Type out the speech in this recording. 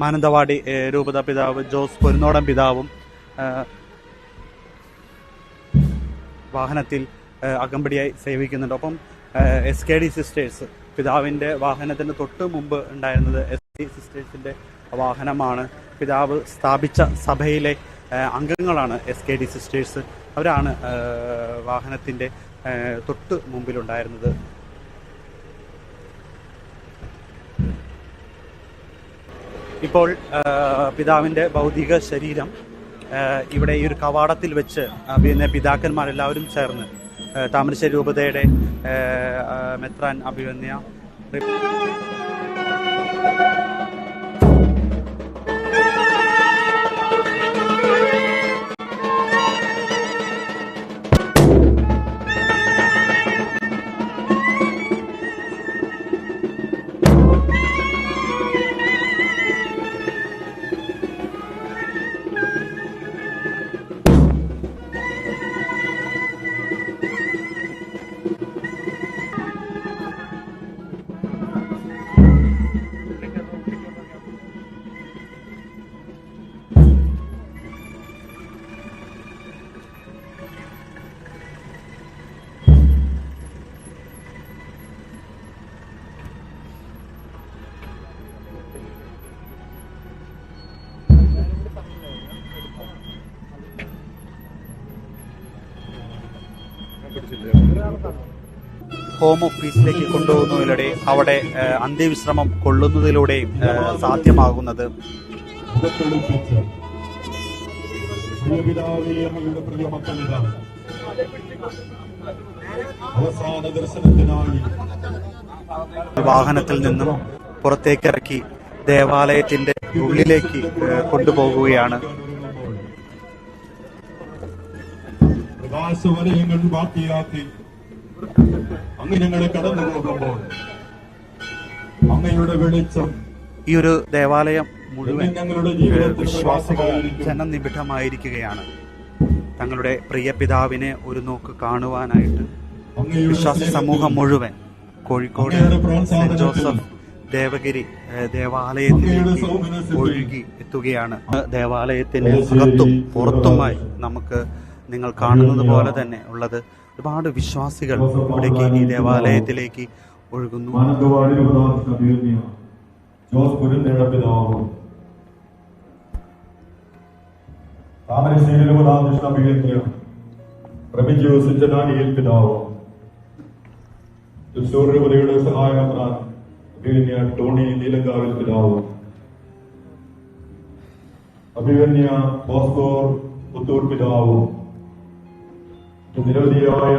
മാനന്തവാടി രൂപത പിതാവ് ജോസ് പൊരുന്നോടൻ പിതാവും വാഹനത്തിൽ അകമ്പടിയായി സേവിക്കുന്നുണ്ട്. ഒപ്പം എസ് കെ ഡി സിസ്റ്റേഴ്സ് പിതാവിന്റെ വാഹനത്തിന് തൊട്ട് മുമ്പ് ഉണ്ടായിരുന്നത് എസ് കെ സിസ്റ്റേഴ്സിന്റെ വാഹനമാണ്. പിതാവ് സ്ഥാപിച്ച സഭയിലെ അംഗങ്ങളാണ് എസ് കെ ഡി സിസ്റ്റേഴ്സ് അവരാണ് വാഹനത്തിന്റെ തൊട്ട് മുമ്പിലുണ്ടായിരുന്നത്. ഇപ്പോൾ പിതാവിന്റെ ഭൗതിക ശരീരം ഇവിടെ ഈ ഒരു കവാടത്തിൽ വെച്ച് പിന്നെ പിതാക്കന്മാരെല്ലാവരും ചേർന്ന് താമരശ്ശേരി രൂപതയുടെ മെത്രാൻ അഭിവന്യ ഹോം ഓഫീസിലേക്ക് കൊണ്ടുപോകുന്നതിലൂടെ അവിടെ അന്ത്യവിശ്രമം കൊള്ളുന്നതിലൂടെ സാധ്യമാകുന്നത്. അവസാന ദർശനത്തിനായി. വാഹനത്തിൽ നിന്നും പുറത്തേക്കിറക്കി ദേവാലയത്തിന്റെ ഉള്ളിലേക്ക് കൊണ്ടുപോകുകയാണ്. പ്രകാശവലയങ്ങൾ ബാക്കിയാക്കി. അങ്ങ് ഞങ്ങളെ കടന്നു പോകുമ്പോൾ അങ്ങയുടെ വെളിച്ചം ഈ ഒരു ദേവാലയം മുഴുവൻ ജനനിബിഡമായിരിക്കുകയാണ്. തങ്ങളുടെ പ്രിയ പിതാവിനെ ഒരു നോക്ക് കാണുവാനായിട്ട് വിശ്വാസ സമൂഹം മുഴുവൻ കോഴിക്കോട് സെന്റ് ജോസഫ് ദേവഗിരി ദേവാലയത്തിൽ ദേവാലയത്തിലേക്ക് ഒഴുകി എത്തുകയാണ്. ദേവാലയത്തിന് അകത്തും പുറത്തുമായി നമുക്ക് നിങ്ങൾ കാണുന്നത് പോലെ തന്നെ ഉള്ളത്. ഒരുപാട് വിശ്വാസികൾ ഇവിടേക്ക് ഈ ദേവാലയത്തിലേക്ക് ഒഴുകുന്നു. സഹായമെത്രാൻ അഭിമന്യ ടോണി നീലങ്കാവിൽ പിതാവും. അഭിമന്യ ബോസ്കോർ പുത്തൂർ പിതാവും. നിരവധിയായ